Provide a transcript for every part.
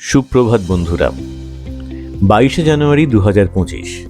সুপ্রভাত বন্ধুরা। বাইশে জানুয়ারি দু হাজার পঁচিশ।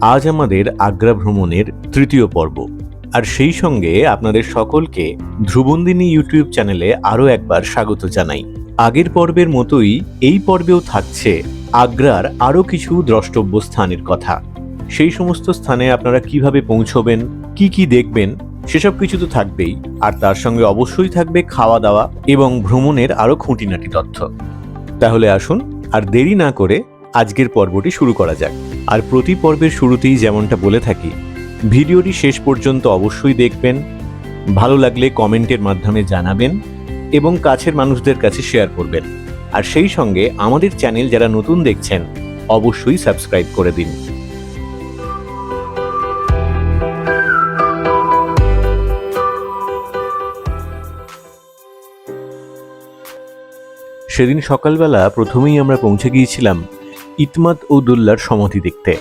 আজ আমাদের আগ্রা ভ্রমণের তৃতীয় পর্ব। আর সেই সঙ্গে আপনাদের সকলকে ধ্রুবন্দিনী ইউটিউব চ্যানেলে আরও একবার স্বাগত জানাই। আগের পর্বের মতোই এই পর্বেও থাকছে আগ্রার আরও কিছু দ্রষ্টব্য স্থানের কথা। সেই সমস্ত স্থানে আপনারা কীভাবে পৌঁছবেন, কি কি দেখবেন, সেসব কিছু তো থাকবেই। আর তার সঙ্গে অবশ্যই থাকবে খাওয়া দাওয়া এবং ভ্রমণের আরও খুঁটিনাটি তথ্য। তাহলে আসুন আর দেরি না করে আজকের পর্বটি শুরু করা যাক। আর প্রতি পর্বের শুরুতেই যেমনটা বলে থাকি, ভিডিওটি শেষ পর্যন্ত অবশ্যই দেখবেন, ভালো লাগলে কমেন্টের মাধ্যমে জানাবেন এবং কাছের মানুষদের কাছে শেয়ার করবেন। আর সেই সঙ্গে আমাদের চ্যানেল যারা নতুন দেখছেন, অবশ্যই সাবস্ক্রাইব করে দিন। সেদিন সকালবেলা প্রথমেই আমরা পৌঁছে গিয়েছিলাম ইতমাত উদ্দুল্লার সমাধি দেখতে।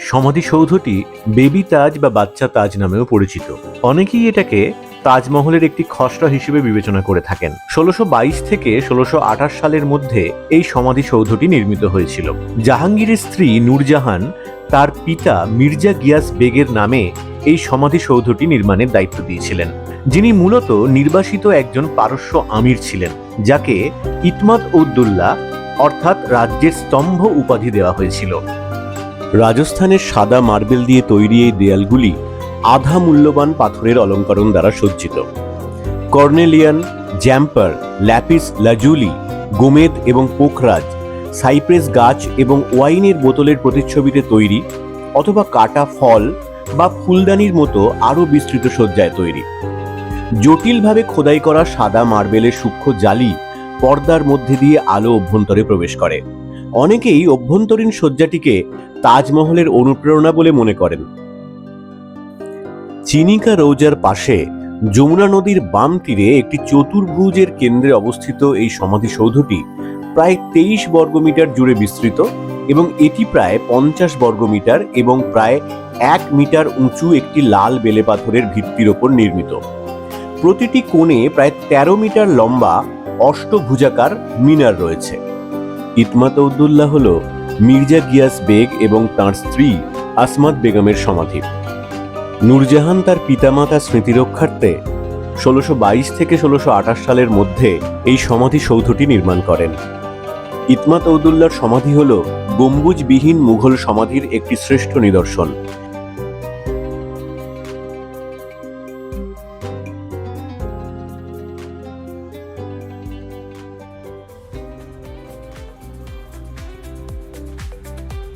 সমাধিসৌধটি বেবি তাজ বা বাচ্চা তাজ নামেও পরিচিত। অনেকেই এটাকে তাজমহলের একটি খসড়া হিসেবে বিবেচনা করে থাকেন। ষোলোশো থেকে ষোলোশো সালের মধ্যে এই সমাধিসৌধটি নির্মিত হয়েছিল। জাহাঙ্গীরের স্ত্রী নূরজাহান তার পিতা মির্জা গিয়াস বেগের নামে এই সমাধিসৌধটি নির্মাণের দায়িত্ব দিয়েছিলেন। যিনি মূলত নির্বাসিত একজন পারস্য আমির ছিলেন। যাকে ইতমাদ উদ্দুল্লাহ অর্থাৎ রাজ্যের স্তম্ভ উপাধি দেওয়া হয়েছিল। রাজস্থানের সাদা মার্বেল দিয়ে তৈরি এই দেয়ালগুলি আধা মূল্যবান পাথরের অলঙ্করণ দ্বারা সজ্জিত। কর্নেলিয়ান, জ্যাম্পার, ল্যাপিস, লাজুলি, গোমেদ এবং পোখরাজ, সাইপ্রেস গাছ এবং ওয়াইনের বোতলের প্রতিচ্ছবিতে তৈরি অথবা কাটা ফল বা ফুলদানির মতো আরও বিস্তৃত সজ্জায় তৈরি। জটিলভাবে খোদাই করা সাদা মার্বেলের সূক্ষ্ম জালি পর্দার মধ্যে দিয়ে আলো অভ্যন্তরে প্রবেশ করে। অনেকেই অভ্যন্তরীণ শয্যাটিকে তাজমহলের অনুপ্রেরণা বলে মনে করেন। চিনিকা রৌজার পাশে যমুনা নদীর বাম তীরে একটি চতুর্ভুজের কেন্দ্রে অবস্থিত এই সমাধিসৌধটি প্রায় তেইশ বর্গমিটার জুড়ে বিস্তৃত এবং এটি প্রায় পঞ্চাশ বর্গমিটার এবং প্রায় এক মিটার উঁচু একটি লাল বেলে পাথরের ভিত্তির ওপর নির্মিত। প্রতিটি কোণে প্রায় তেরো মিটার লম্বা অষ্টভুজাকার মিনার রয়েছে। ইতমাত উদ্দুল্লাহ হল মির্জা গিয়াস বেগ এবং তার স্ত্রী আসমাত বেগমের সমাধি। নূরজাহান তার পিতামাতা স্মৃতিরক্ষার্থে ষোলোশো বাইশ থেকে ষোলোশো আঠাশ সালের মধ্যে এই সমাধি সৌধটি নির্মাণ করেন। ইতমাত সমাধি হল গম্বুজবিহীন মুঘল সমাধির একটি শ্রেষ্ঠ নিদর্শন।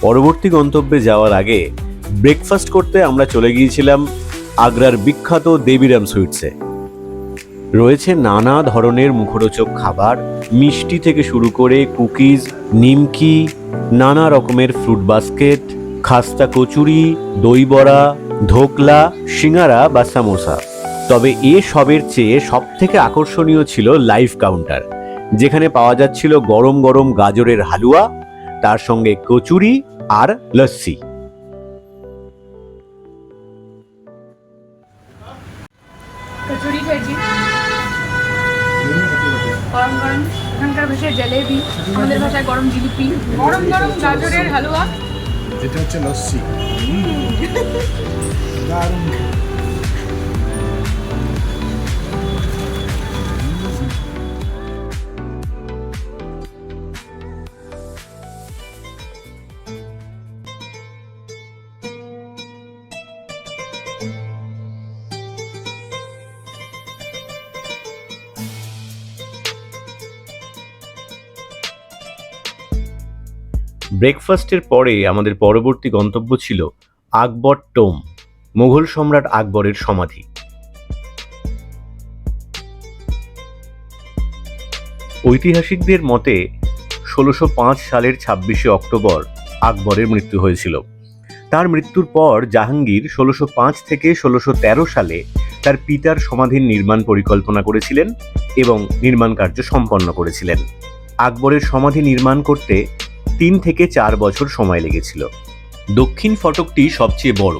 পরবর্তী গন্তব্যে যাওয়ার আগে ব্রেকফাস্ট করতে আমরা চলে গিয়েছিলাম আগ্রার বিখ্যাত দেবীরাম সুইটসে। রয়েছে নানা ধরনের মুখরোচক খাবার, মিষ্টি থেকে শুরু করে কুকিজ, নিমকি, নানা রকমের ফ্রুট বাস্কেট খাস্তা কচুরি, দই বড়া, ধোকলা, সিঙ্গারা বা সামোসা। তবে এ সবের চেয়ে সব থেকে আকর্ষণীয় ছিল লাইভ কাউন্টার যেখানে পাওয়া যাচ্ছিল গরম গরম গাজরের হালুয়া, তার সঙ্গে কচুরি আর লস্যি। কচুরি খেয়েছি গরম গরম। এখানকার ভাষায় জলেবি। আমাদের ভাষায় গরম জিলিপি। গরম গরম গাজরের হালুয়া। এটা হচ্ছে লস্যি। ব্রেকফাস্টের পরে আমাদের পরবর্তী গন্তব্য ছিল আকবর টোম, মুঘল সম্রাট আকবরের সমাধি। ঐতিহাসিকদের মতে, ষোলোশো সালের ছাব্বিশে অক্টোবর আকবরের মৃত্যু হয়েছিল। তার মৃত্যুর পর জাহাঙ্গীর ষোলোশো থেকে ষোলোশো সালে তার পিতার সমাধির নির্মাণ পরিকল্পনা করেছিলেন এবং নির্মাণ কার্য সম্পন্ন করেছিলেন। আকবরের সমাধি নির্মাণ করতে তিন থেকে চার বছর সময় লেগেছিল। দক্ষিণ ফটকটি সবচেয়ে বড়,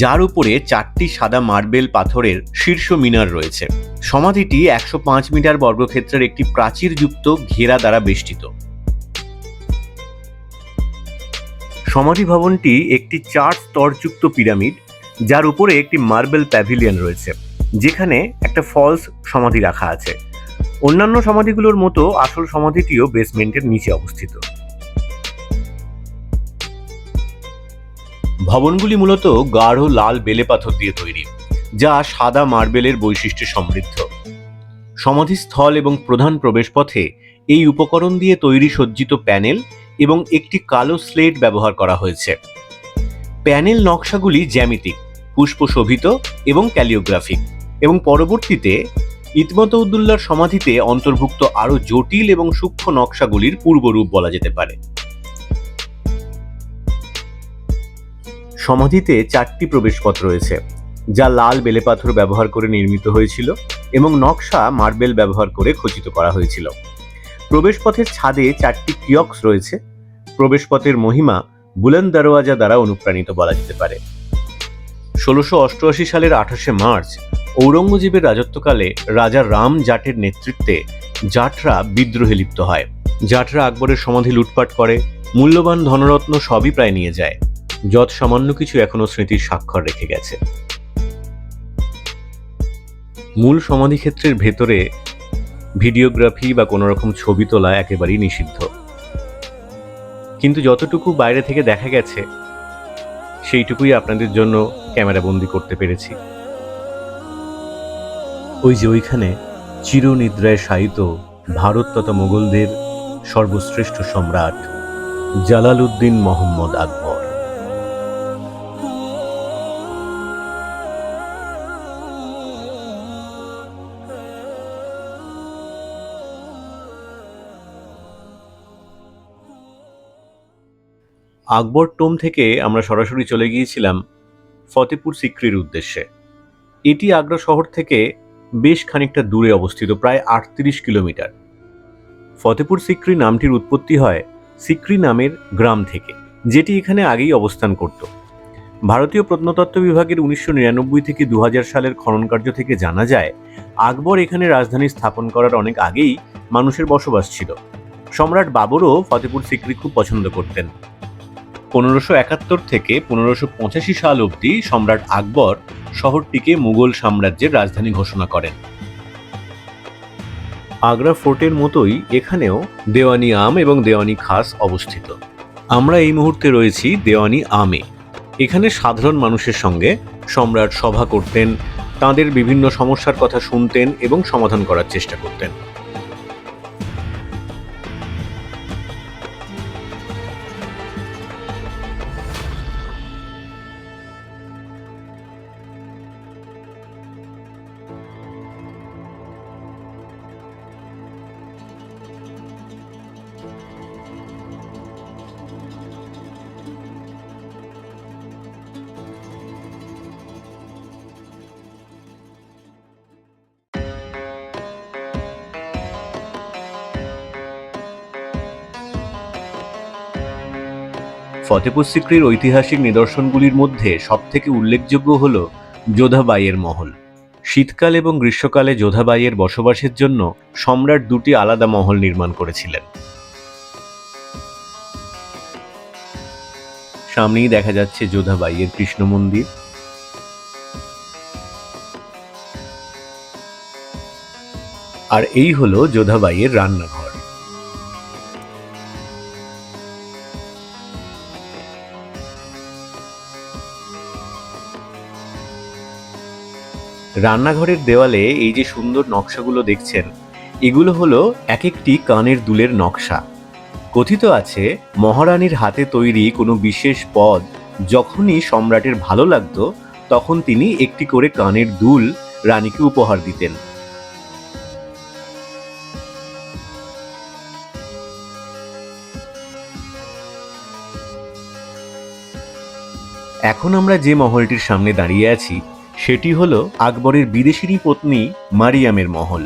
যার উপরে চারটি সাদা মার্বেল পাথরের শীর্ষ মিনার রয়েছে। সমাধিটি একশো পাঁচ মিটার বর্গক্ষেত্রের একটি প্রাচীরযুক্ত ঘেরা দ্বারা বেষ্টিত। সমাধি ভবনটি একটি চার স্তরযুক্ত পিরামিড, যার উপরে একটি মার্বেল প্যাভিলিয়ন রয়েছে, যেখানে একটা ফলস সমাধি রাখা আছে। অন্যান্য সমাধিগুলোর মতো আসল সমাধিটিও বেসমেন্টের নিচে অবস্থিত। ভবনগুলি মূলত গাঢ় লাল বেলে পাথর দিয়ে তৈরি, যা সাদা মার্বেলের বৈশিষ্ট্যে সমৃদ্ধ। সমাধিস্থল এবং প্রধান প্রবেশপথে এই উপকরণ দিয়ে তৈরি সজ্জিত প্যানেল এবং একটি কালো স্লেট ব্যবহার করা হয়েছে। প্যানেল নকশাগুলি জ্যামিতিক, পুষ্পশোভিত এবং ক্যালিওগ্রাফিক এবং পরবর্তীতে ইতমতউদ্দুল্লার সমাধিতে অন্তর্ভুক্ত আরও জটিল এবং সূক্ষ্ম নকশাগুলির পূর্বরূপ বলা যেতে পারে। সমাধিতে চারটি প্রবেশপথ রয়েছে, যা লাল বেলেপাথর ব্যবহার করে নির্মিত হয়েছিল এবং নকশা মার্বেল ব্যবহার করে খচিত করা হয়েছিল। প্রবেশপথের ছাদে চারটি কিয়ক্স রয়েছে, প্রবেশপথের মহিমা বুলন্দ দরওয়াজা দ্বারা অনুপ্রাণিত বলা যেতে পারে। ষোলোশো অষ্টআশি সালের আঠাশে মার্চ, ঔরঙ্গজেবের রাজত্বকালে রাজা রাম জাটের নেতৃত্বে জাটরা বিদ্রোহে লিপ্ত হয়। জাটরা আকবরের সমাধি লুটপাট করে, মূল্যবান ধনরত্ন সবই প্রায় নিয়ে যায়। যৎ সামান্য কিছু এখনও স্মৃতির স্বাক্ষর রেখে গেছে। মূল সমাধিক্ষেত্রের ভেতরে ভিডিওগ্রাফি বা কোনো রকম ছবি তোলা একেবারেই নিষিদ্ধ। কিন্তু যতটুকু বাইরে থেকে দেখা গেছে, সেইটুকুই আপনাদের জন্য ক্যামেরাবন্দি করতে পেরেছি। ওই যে ওইখানে চিরনিদ্রায় শায়িত ভারত তথা মোগলদের সর্বশ্রেষ্ঠ সম্রাট জালালউদ্দিন মোহাম্মদ আকবর। আকবর টোম থেকে আমরা সরাসরি চলে গিয়েছিলাম ফতেপুর সিক্রির উদ্দেশ্যে। এটি আগ্রা শহর থেকে বেশ খানিকটা দূরে অবস্থিত, প্রায় আটত্রিশ কিলোমিটার। ফতেপুর সিক্রি নামটির উৎপত্তি হয় সিক্রি নামের গ্রাম থেকে, যেটি এখানে আগেই অবস্থান করত। ভারতীয় প্রত্নতত্ত্ব বিভাগের উনিশশো নিরানব্বই থেকে দু হাজার সালের খননকার্য থেকে জানা যায়, আকবর এখানে রাজধানী স্থাপন করার অনেক আগেই মানুষের বসবাস ছিল। সম্রাট বাবরও ফতেপুর সিক্রি খুব পছন্দ করতেন। পনেরোশো একাত্তর থেকে পনেরোশো পঁচাশি সাল অবধি সম্রাট আকবর শহরটিকে মুঘল সাম্রাজ্যের রাজধানী ঘোষণা করেন। আগ্রা ফোর্টের মতোই এখানেও দেওয়ানি আম এবং দেওয়ানি খাস অবস্থিত। আমরা এই মুহূর্তে রয়েছি দেওয়ানি আমে। এখানে সাধারণ মানুষের সঙ্গে সম্রাট সভা করতেন, তাদের বিভিন্ন সমস্যার কথা শুনতেন এবং সমাধান করার চেষ্টা করতেন। ফতেপুর সিক্রির ঐতিহাসিক নিদর্শনগুলির মধ্যে সবথেকে উল্লেখযোগ্য হল যোধাবাইয়ের মহল। শীতকাল এবং গ্রীষ্মকালে যোধাবাইয়ের বসবাসের জন্য সম্রাট দুটি আলাদা মহল নির্মাণ করেছিলেন। সামনেই দেখা যাচ্ছে যোধাবাইয়ের কৃষ্ণ মন্দির। আর এই হলো যোধাবাইয়ের রান্নাঘর। রান্নাঘরের দেওয়ালে এই যে সুন্দর নকশাগুলো দেখছেন, এগুলো হলো এক একটি কানের দুলের নকশা। কথিত আছে, মহারানীর হাতে তৈরি কোনো বিশেষ পদ যখনই সম্রাটের ভালো লাগতো, তখন তিনি একটি করে কানের দুল রানীকে উপহার দিতেন। এখন আমরা যে মহলটির সামনে দাঁড়িয়ে আছি সেটি হল আকবরের বিদেশিনী পত্নী মারিয়ামের মহল।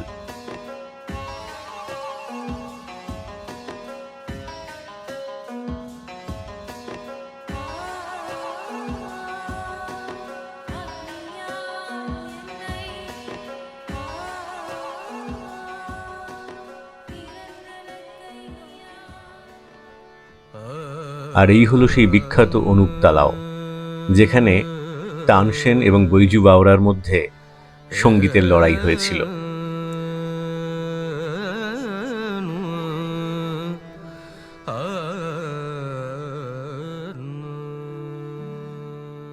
আর এই হলো সেই বিখ্যাত অনুপ তালাও, যেখানে তানসেন এবং বৈজু বাওরার মধ্যে সঙ্গীতের লড়াই হয়েছিল।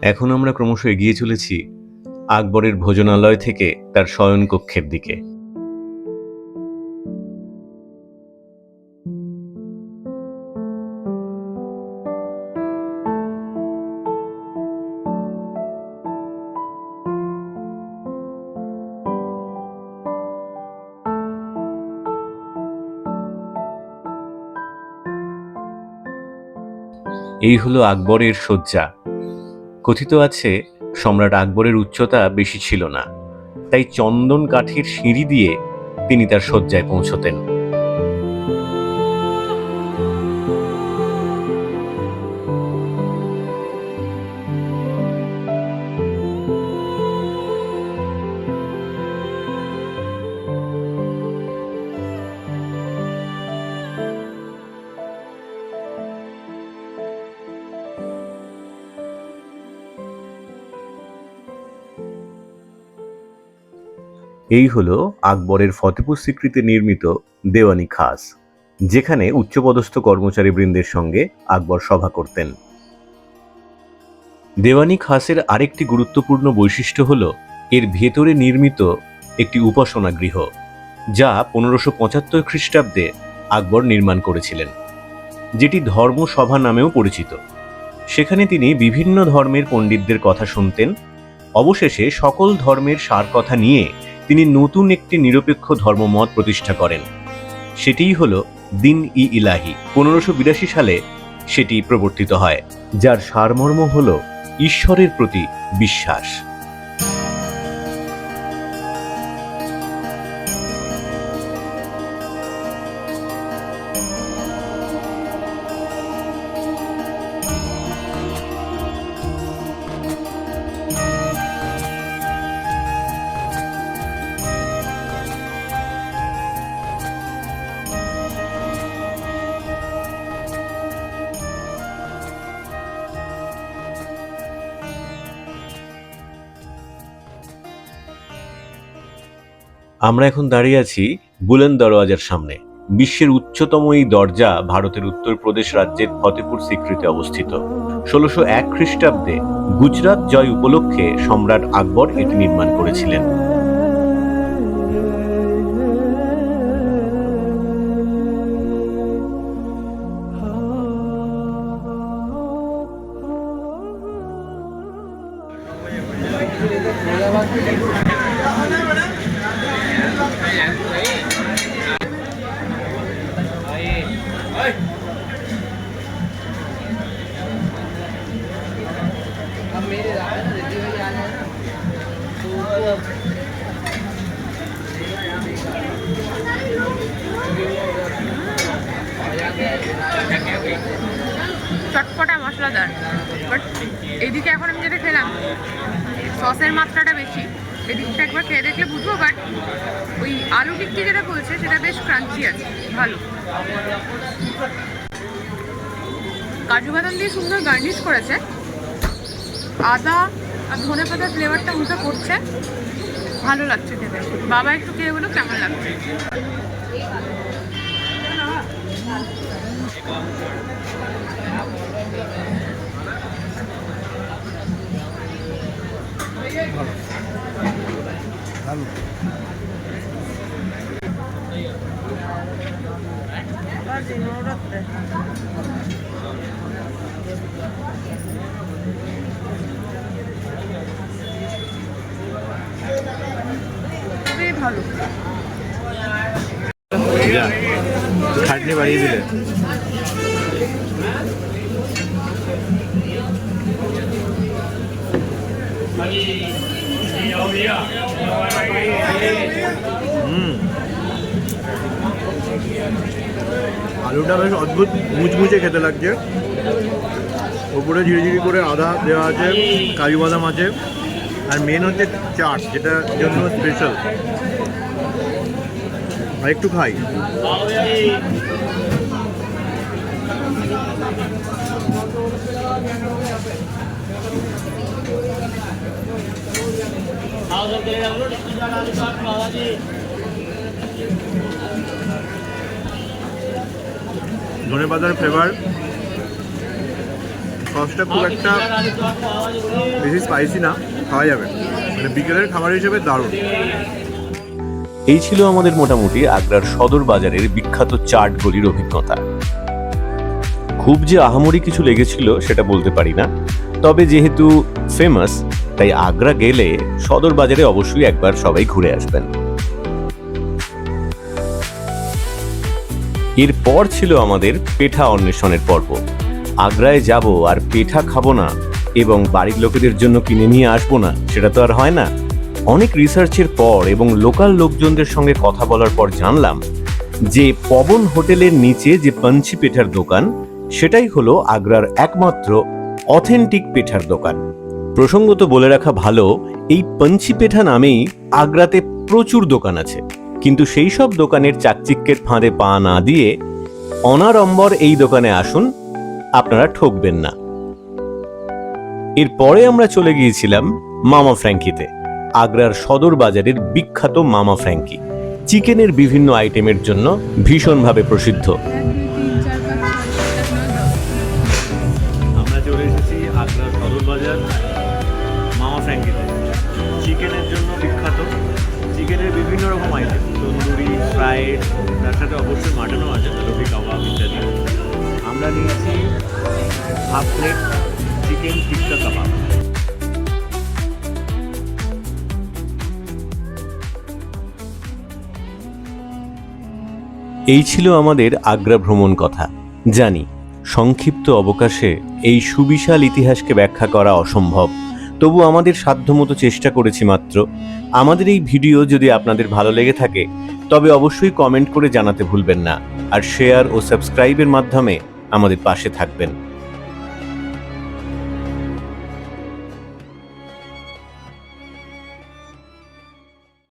এখন আমরা ক্রমশ এগিয়ে চলেছি আকবরের ভোজনালয় থেকে তার শয়নকক্ষের দিকে। এই হলো আকবরের শয্যা। কথিত আছে, সম্রাট আকবরের উচ্চতা বেশি ছিল না, তাই চন্দন কাঠের সিঁড়ি দিয়ে তিনি তার শয্যায় পৌঁছতেন। এই হলো আকবরের ফতেপুর সিক্রিতে নির্মিত দেওয়ানি খাস, যেখানে উচ্চপদস্থ কর্মচারী বৃন্দের সঙ্গে আকবর সভা করতেন। দেওয়ানি খাসের আরেকটি গুরুত্বপূর্ণ বৈশিষ্ট্য হল, এর ভেতরে নির্মিত একটি উপাসনা গৃহ, যা পনেরোশো পঁচাত্তর খ্রিস্টাব্দে আকবর নির্মাণ করেছিলেন, যেটি ধর্মসভা নামেও পরিচিত। সেখানে তিনি বিভিন্ন ধর্মের পণ্ডিতদের কথা শুনতেন, অবশেষে সকল ধর্মের সার কথা নিয়ে তিনি নতুন একটি নিরপেক্ষ ধর্মমত প্রতিষ্ঠা করেন। সেটিই হল দিন ই ইলাহি। পনেরোশো বিরাশি সালে সেটি প্রবর্তিত হয়, যার সারমর্ম হল ঈশ্বরের প্রতি বিশ্বাস। আমরা এখন দাঁড়িয়ে আছি বুলেন দরওয়াজার সামনে। বিশ্বের উচ্চতম এই দরজা ভারতের উত্তরপ্রদেশ রাজ্যের ফতেপুর সিক্রিতে অবস্থিত। ষোলোশো এক খ্রিস্টাব্দে গুজরাট জয় উপলক্ষে সম্রাট আকবর এটি নির্মাণ করেছিলেন। চটপটা মশলাদার। বাট এইদিকে এখন আমি যেটা খেলাম সসের মাত্রাটা বেশি। এদিকটা একবার খেয়ে দেখলে বুঝব বাট ওই আলু টিক্কি যেটা বলছে, সেটা বেশ ক্রাঞ্চি আছে, ভালো। কাজু বাদাম দিয়ে সুন্দর গার্নিশ করেছে। আদা আর ধনে পাতার ফ্লেভারটা মুখে করছে। ভালো লাগছে খেতে। বাবা একটু খেয়ে বলো কেমন লাগছে? ভালো। খুবই ভালো। খাটনি বাড়িয়ে দিলে। হুম। আলুটা বেশ অদ্ভুত মুচমুচে খেতে লাগছে। ওপরে ঝিরিঝিরি করে আদা দেওয়া আছে, কাজু বাদাম আছে, আর মেন হচ্ছে চাট, যেটা জন্য স্পেশাল আর একটু খাই। খাওয়া দাওয়া ধনে পাতার ফ্লেভার সসটা খুব একটা বেশি স্পাইসি না খাওয়া যাবে। মানে বিকেলের খাবার হিসেবে দারুণ। এই ছিল আমাদের মোটামুটি আগ্রার সদর বাজারের বিখ্যাত চাট গলির অভিজ্ঞতা। খুব যে আহামরি কিছু লেগেছিল সেটা বলতে পারি না। তবে যেহেতু ফেমাস তাই আগ্রা গেলে সদর বাজারে অবশ্যই একবার সবাই ঘুরে আসবেন। এরপর ছিল আমাদের পেঠা অন্বেষণের পর্ব। আগ্রায় যাব আর পেঠা খাব না এবং বাড়ির লোকেদের জন্য কিনে নিয়ে আসব না, সেটা তো আর হয় না। অনেক রিসার্চের পর এবং লোকাল লোকজনদের সঙ্গে কথা বলার পর জানলাম যে পবন হোটেলের নিচে যে পঞ্চি পেঠার দোকান, সেটাই হলো আগ্রার একমাত্র অথেন্টিক পেঠার দোকান। প্রসঙ্গত বলে রাখা ভালো, এই পঞ্চি পেঠা নামেই আগ্রাতে প্রচুর দোকান আছে। কিন্তু সেই সব দোকানের চাকচিক্যের ফাঁদে পা না দিয়ে অনারম্বর এই দোকানে আসুন, আপনারা ঠকবেন না। এরপরে আমরা চলে গিয়েছিলাম মামা ফ্র্যাঙ্কিতে, আগ্রার সদর বাজারের বিখ্যাত মামা ফ্র্যাঙ্কি। চিকেনের বিভিন্ন আইটেমের জন্য ভীষণভাবে প্রসিদ্ধ। মাটনও আছে কাবাব ইত্যাদি আমরা নিয়েছি half plate chicken tikka kebab. এই ছিল আমাদের আগ্রা ভ্রমণ কথা। জানি সংক্ষিপ্ত অবকাশে এই সুবিশাল ইতিহাসকে ব্যাখ্যা করা অসম্ভব তবু আমাদের সাধ্যমতো চেষ্টা করেছি মাত্র। আমাদের এই ভিডিও যদি আপনাদের ভালো লেগে থাকে তবে অবশ্যই কমেন্ট করে জানাতে ভুলবেন না। আর শেয়ার ও সাবস্ক্রাইবের মাধ্যমে আমাদের পাশে থাকবেন।